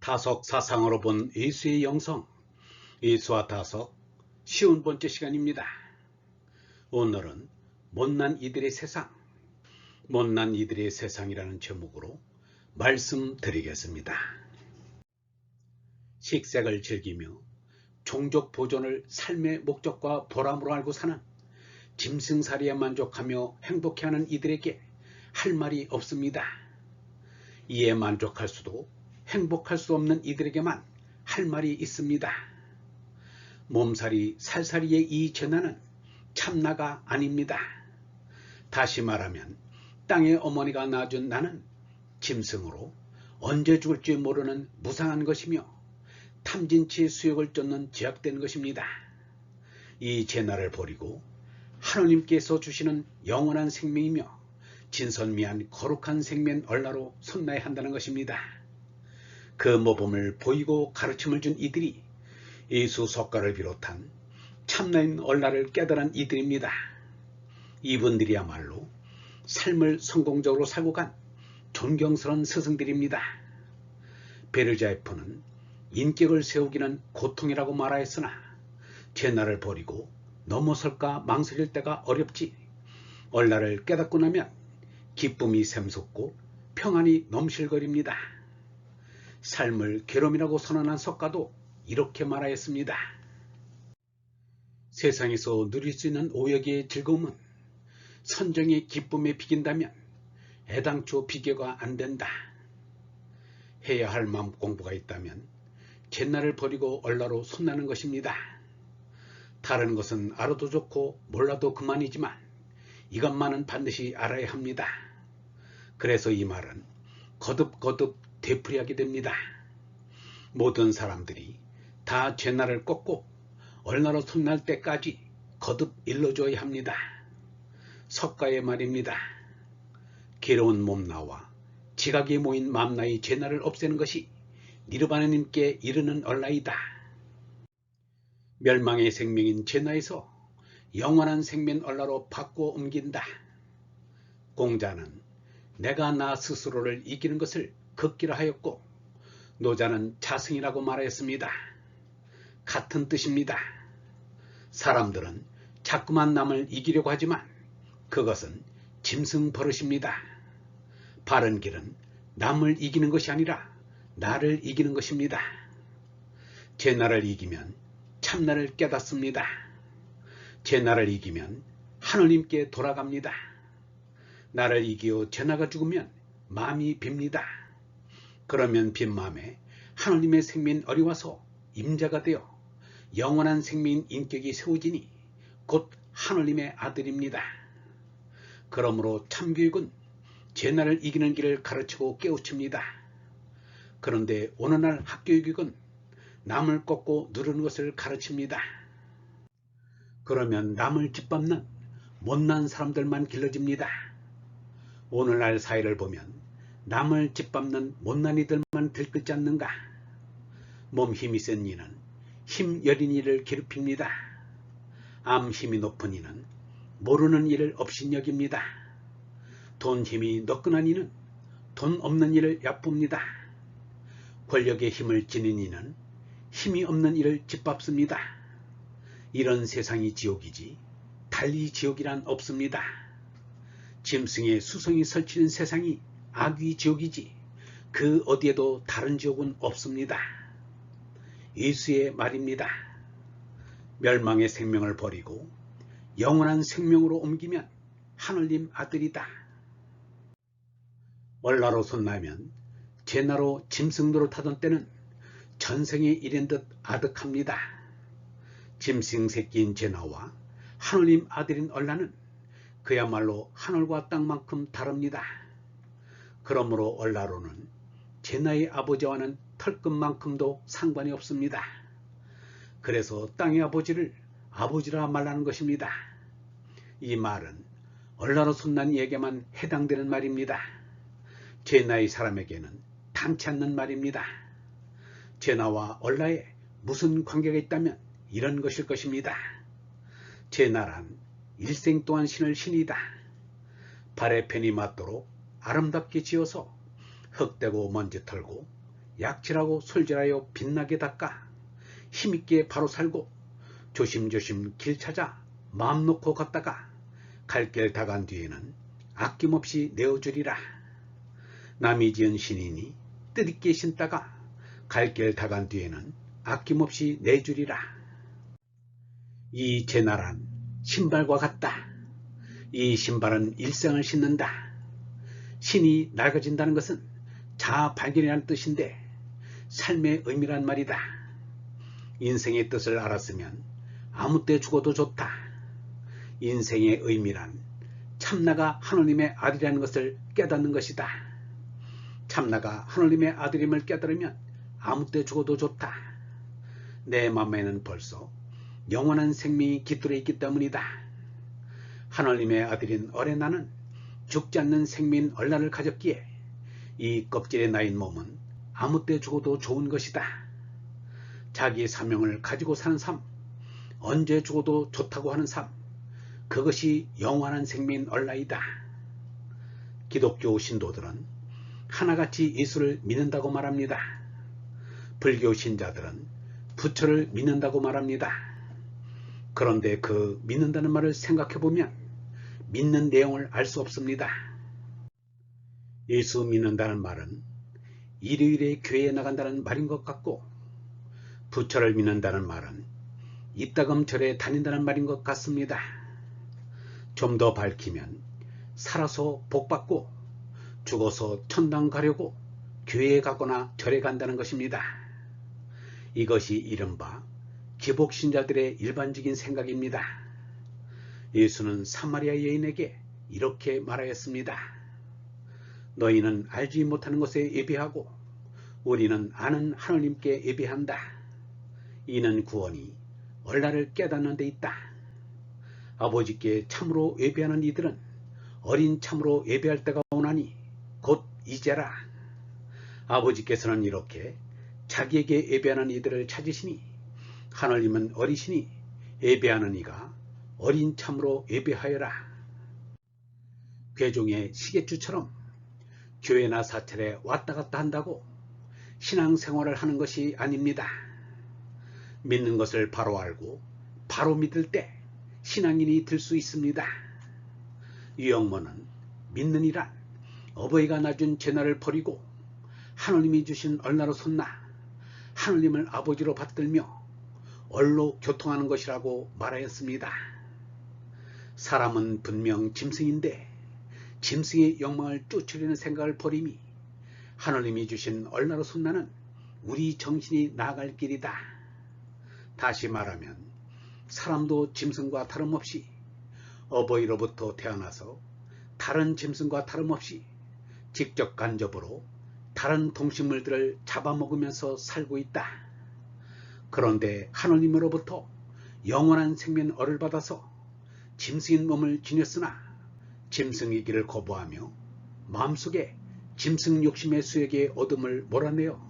타석 사상으로 본 예수의 영성, 예수와 타석 쉬운 번째 시간입니다. 오늘은 못난 이들의 세상, 못난 이들의 세상이라는 제목으로 말씀드리겠습니다. 식색을 즐기며 종족 보존을 삶의 목적과 보람으로 알고 사는 짐승살이에 만족하며 행복해하는 이들에게 할 말이 없습니다. 이에 만족할 수도 행복할 수 없는 이들에게만 할 말이 있습니다. 몸살이 살살이의 이 재난은 참나가 아닙니다. 다시 말하면 땅의 어머니가 낳아준 나는 짐승으로 언제 죽을지 모르는 무상한 것이며 탐진치 수욕을 쫓는 제약된 것입니다. 이 재난을 버리고 하느님께서 주시는 영원한 생명이며 진선미한 거룩한 생명 얼라로 손나야 한다는 것입니다. 그 모범을 보이고 가르침을 준 이들이 예수 석가를 비롯한 참나인 얼라를 깨달은 이들입니다. 이분들이야말로 삶을 성공적으로 살고 간 존경스러운 스승들입니다. 베르자이프는 인격을 세우기는 고통이라고 말하였으나 제나를 버리고 넘어설까 망설일 때가 어렵지 얼라를 깨닫고 나면 기쁨이 샘솟고 평안이 넘실거립니다. 삶을 괴로움이라고 선언한 석가도 이렇게 말하였습니다. 세상에서 누릴 수 있는 오역의 즐거움은 선정의 기쁨에 비긴다면 애당초 비교가 안 된다. 해야 할 마음 공부가 있다면 옛날을 버리고 얼라로 손나는 것입니다. 다른 것은 알아도 좋고 몰라도 그만이지만 이것만은 반드시 알아야 합니다. 그래서 이 말은 거듭거듭 되풀이하게 됩니다. 모든 사람들이 다 죄날을 꺾고 얼나로 손날 때까지 거듭 일러줘야 합니다. 석가의 말입니다. 괴로운 몸나와 지각이 모인 맘나의 죄날을 없애는 것이 니르바나님께 이르는 얼라이다. 멸망의 생명인 죄나에서 영원한 생명 얼라로 바꾸어 옮긴다. 공자는 내가 나 스스로를 이기는 것을 극기라 하였고 노자는 자승이라고 말하였습니다. 같은 뜻입니다. 사람들은 자꾸만 남을 이기려고 하지만 그것은 짐승 버릇입니다. 바른 길은 남을 이기는 것이 아니라 나를 이기는 것입니다. 제 나를 이기면 참나를 깨닫습니다. 제 나를 이기면 하느님께 돌아갑니다. 나를 이기어 제 나가 죽으면 마음이 빕니다. 그러면 빈 마음에 하느님의 생민 어리와서 임자가 되어 영원한 생민 인격이 세워지니 곧 하느님의 아들입니다. 그러므로 참교육은 제 나를 이기는 길을 가르치고 깨우칩니다. 그런데 오늘날 학교육은 남을 꺾고 누르는 것을 가르칩니다. 그러면 남을 짓밟는 못난 사람들만 길러집니다. 오늘날 사회를 보면 남을 짓밟는 못난 이들만 들끓지 않는가. 몸 힘이 센 이는 힘 여린 이를 괴롭힙니다. 암 힘이 높은 이는 모르는 일을 업신여깁니다. 돈 힘이 너끈한 이는 돈 없는 일을 얕봅니다. 권력의 힘을 지닌 이는 힘이 없는 일을 짓밟습니다. 이런 세상이 지옥이지 달리 지옥이란 없습니다. 짐승의 수성이 설치는 세상이 악귀 지옥이지 그 어디에도 다른 지옥은 없습니다. 예수의 말입니다. 멸망의 생명을 버리고 영원한 생명으로 옮기면 하늘님 아들이다. 월나로 손나면 제나로 짐승도를 타던 때는 전생의 일인 듯 아득합니다. 짐승 새끼인 제나와 하늘님 아들인 얼라는 그야말로 하늘과 땅만큼 다릅니다. 그러므로 얼라로는 제나의 아버지와는 털끝만큼도 상관이 없습니다. 그래서 땅의 아버지를 아버지라 말하는 것입니다. 이 말은 얼라로 손난 이에게만 해당되는 말입니다. 제나의 사람에게는 당치 않는 말입니다. 제나와 얼라에 무슨 관계가 있다면 이런 것일 것입니다. 제나란 일생 동안 신을 신이다. 발의 편이 맞도록 아름답게 지어서 흙대고 먼지 털고 약칠하고 솔질하여 빛나게 닦아 힘있게 바로 살고 조심조심 길 찾아 마음 놓고 걷다가 갈 길 다 간 뒤에는 아낌없이 내어주리라. 남이 지은 신이니 뜻있게 신다가 갈 길 다 간 뒤에는 아낌없이 내주리라. 이 제나란 신발과 같다. 이 신발은 일생을 신는다. 신이 낡아진다는 것은 자아 발견이라는 뜻인데 삶의 의미란 말이다. 인생의 뜻을 알았으면 아무 때 죽어도 좋다. 인생의 의미란 참나가 하느님의 아들이라는 것을 깨닫는 것이다. 참나가 하느님의 아들임을 깨달으면 아무 때 죽어도 좋다. 내 맘에는 벌써 영원한 생명이 깃들어 있기 때문이다. 하느님의 아들인 어린 나는 죽지 않는 생민 얼라를 가졌기에 이 껍질에 나인 몸은 아무 때 죽어도 좋은 것이다. 자기의 사명을 가지고 사는 삶, 언제 죽어도 좋다고 하는 삶, 그것이 영원한 생민 얼라이다. 기독교 신도들은 하나같이 예수를 믿는다고 말합니다. 불교 신자들은 부처를 믿는다고 말합니다. 그런데 그 믿는다는 말을 생각해보면 믿는 내용을 알 수 없습니다. 예수 믿는다는 말은 일요일에 교회에 나간다는 말인 것 같고 부처를 믿는다는 말은 이따금 절에 다닌다는 말인 것 같습니다. 좀 더 밝히면 살아서 복받고 죽어서 천당 가려고 교회에 가거나 절에 간다는 것입니다. 이것이 이른바 기복신자들의 일반적인 생각입니다. 예수는 사마리아 여인에게 이렇게 말하였습니다. 너희는 알지 못하는 것에 예배하고 우리는 아는 하나님께 예배한다. 이는 구원이 얼라를 깨닫는 데 있다. 아버지께 참으로 예배하는 이들은 어린 참으로 예배할 때가 오나니 곧 이제라. 아버지께서는 이렇게 자기에게 예배하는 이들을 찾으시니 하나님은 어리시니 예배하는 이가 어린 참으로 예배하여라. 괴종의 시계추처럼 교회나 사찰에 왔다 갔다 한다고 신앙생활을 하는 것이 아닙니다. 믿는 것을 바로 알고 바로 믿을 때 신앙인이 될 수 있습니다. 유영모는 믿는 이란 어버이가 낳은 제나를 버리고 하느님이 주신 얼나로 손나 하느님을 아버지로 받들며 얼로 교통하는 것이라고 말하였습니다. 사람은 분명 짐승인데 짐승의 욕망을 쫓으려는 생각을 버림이 하느님이 주신 얼나로 손나는 우리 정신이 나아갈 길이다. 다시 말하면 사람도 짐승과 다름없이 어버이로부터 태어나서 다른 짐승과 다름없이 직접 간접으로 다른 동식물들을 잡아먹으면서 살고 있다. 그런데 하느님으로부터 영원한 생명어를 받아서 짐승인 몸을 지녔으나 짐승의 길을 거부하며 마음속에 짐승 욕심의 수액의 어둠을 몰아내어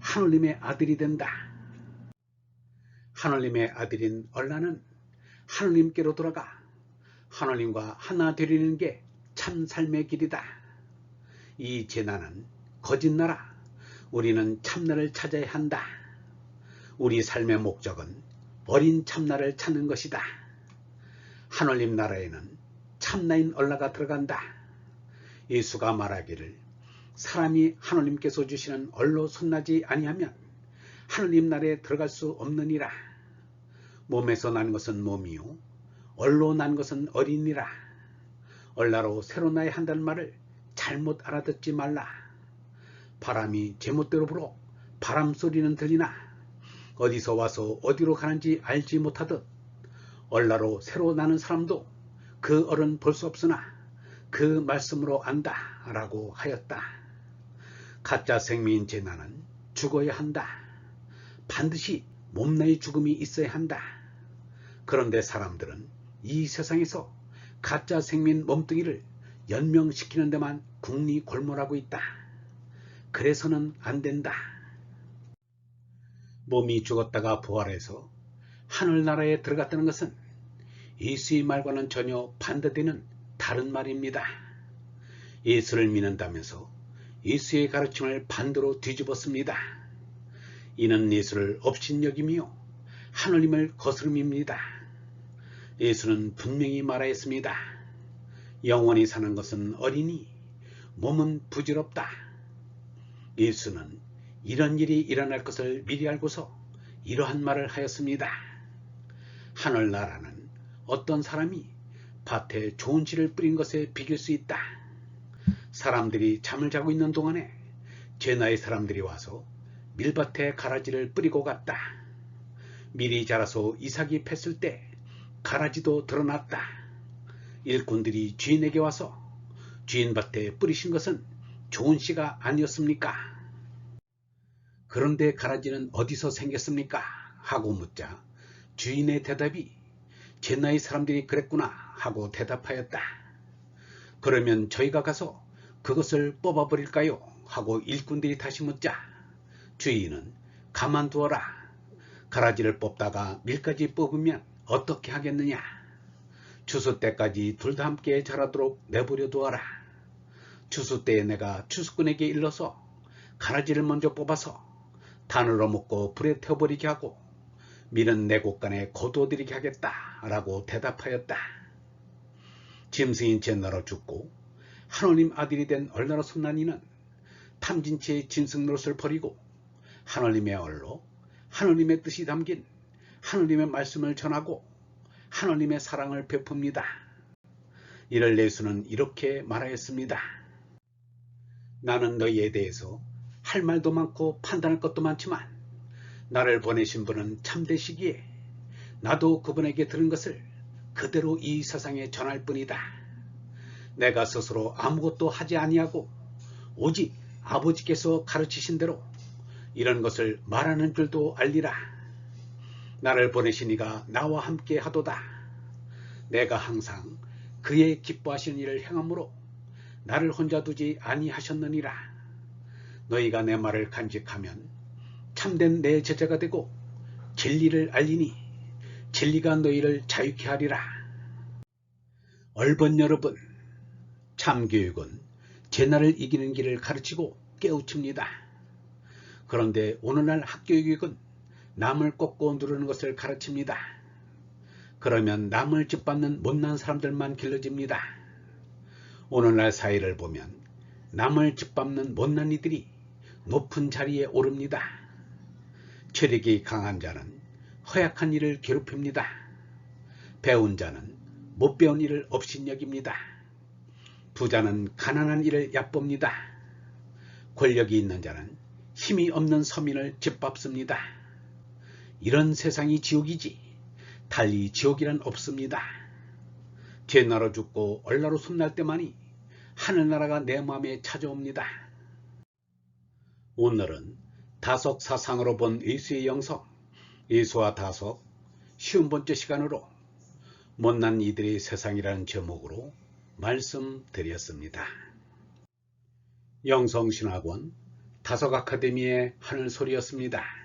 하늘님의 아들이 된다. 하늘님의 아들인 얼라는 하늘님께로 돌아가 하늘님과 하나 되리는 게 참 삶의 길이다. 이 재난은 거짓나라. 우리는 참나를 찾아야 한다. 우리 삶의 목적은 어린 참나를 찾는 것이다. 하늘님 나라에는 참나인 얼라가 들어간다. 예수가 말하기를 사람이 하느님께서 주시는 얼로 손나지 아니하면 하느님 나라에 들어갈 수 없느니라. 몸에서 난 것은 몸이요 얼로 난 것은 어린이라. 얼라로 새로 나야 한다는 말을 잘못 알아듣지 말라. 바람이 제멋대로 불어 바람 소리는 들리나 어디서 와서 어디로 가는지 알지 못하듯 얼라로 새로 나는 사람도 그 얼은 볼 수 없으나 그 말씀으로 안다 라고 하였다. 가짜 생명인 재난은 죽어야 한다. 반드시 몸나의 죽음이 있어야 한다. 그런데 사람들은 이 세상에서 가짜 생민 몸뚱이를 연명시키는 데만 국리 골몰하고 있다. 그래서는 안 된다. 몸이 죽었다가 부활해서 하늘나라에 들어갔다는 것은 예수의 말과는 전혀 반대되는 다른 말입니다. 예수를 믿는다면서 예수의 가르침을 반대로 뒤집었습니다. 이는 예수를 업신여기며 하느님을 거스름입니다. 예수는 분명히 말하였습니다. 영원히 사는 것은 어리니 몸은 부질없다. 예수는 이런 일이 일어날 것을 미리 알고서 이러한 말을 하였습니다. 하늘나라는 어떤 사람이 밭에 좋은 씨를 뿌린 것에 비길 수 있다. 사람들이 잠을 자고 있는 동안에 제 나이 사람들이 와서 밀밭에 가라지를 뿌리고 갔다. 밀이 자라서 이삭이 팼을 때 가라지도 드러났다. 일꾼들이 주인에게 와서 주인 밭에 뿌리신 것은 좋은 씨가 아니었습니까? 그런데 가라지는 어디서 생겼습니까? 하고 묻자 주인의 대답이 제 나이 사람들이 그랬구나 하고 대답하였다. 그러면 저희가 가서 그것을 뽑아버릴까요? 하고 일꾼들이 다시 묻자 주인은 가만두어라. 가라지를 뽑다가 밀까지 뽑으면 어떻게 하겠느냐? 추수 때까지 둘 다 함께 자라도록 내버려 두어라. 추수 때에 내가 추수꾼에게 일러서 가라지를 먼저 뽑아서 단으로 묶고 불에 태워버리게 하고 밀은 내 곳간에 거두어들이게 하겠다 라고 대답하였다. 짐승인 젠나로 죽고 하나님 아들이 된 얼나라 손난이는 탐진치의 짐승 노릇을 버리고 하나님의 얼로 하나님의 뜻이 담긴 하나님의 말씀을 전하고 하나님의 사랑을 베풉니다. 이를 예수는 이렇게 말하였습니다. 나는 너희에 대해서 할 말도 많고 판단할 것도 많지만 나를 보내신 분은 참되시기에 나도 그분에게 들은 것을 그대로 이 세상에 전할 뿐이다. 내가 스스로 아무것도 하지 아니하고 오직 아버지께서 가르치신 대로 이런 것을 말하는 줄도 알리라. 나를 보내신 이가 나와 함께 하도다. 내가 항상 그의 기뻐하시는 일을 행함으로 나를 혼자 두지 아니하셨느니라. 너희가 내 말을 간직하면 참된 내 제자가 되고 진리를 알리니 진리가 너희를 자유케 하리라. 얼번 여러분, 참교육은 재난을 이기는 길을 가르치고 깨우칩니다. 그런데 오늘날 학교육은 남을 꺾고 누르는 것을 가르칩니다. 그러면 남을 짓밟는 못난 사람들만 길러집니다. 오늘날 사회를 보면 남을 짓밟는 못난 이들이 높은 자리에 오릅니다. 체력이 강한 자는 허약한 일을 괴롭힙니다. 배운 자는 못 배운 일을 업신여깁니다. 부자는 가난한 일을 얕봅니다. 권력이 있는 자는 힘이 없는 서민을 짓밟습니다. 이런 세상이 지옥이지 달리 지옥이란 없습니다. 죄나로 죽고 얼나로 숨날 때만이 하늘나라가 내 마음에 찾아옵니다. 오늘은 다속 사상으로 본 예수의 영성, 예수와 다속 쉬운 번째 시간으로 못난 이들의 세상이라는 제목으로 말씀드렸습니다. 영성신학원 다속 아카데미의 하늘소리였습니다.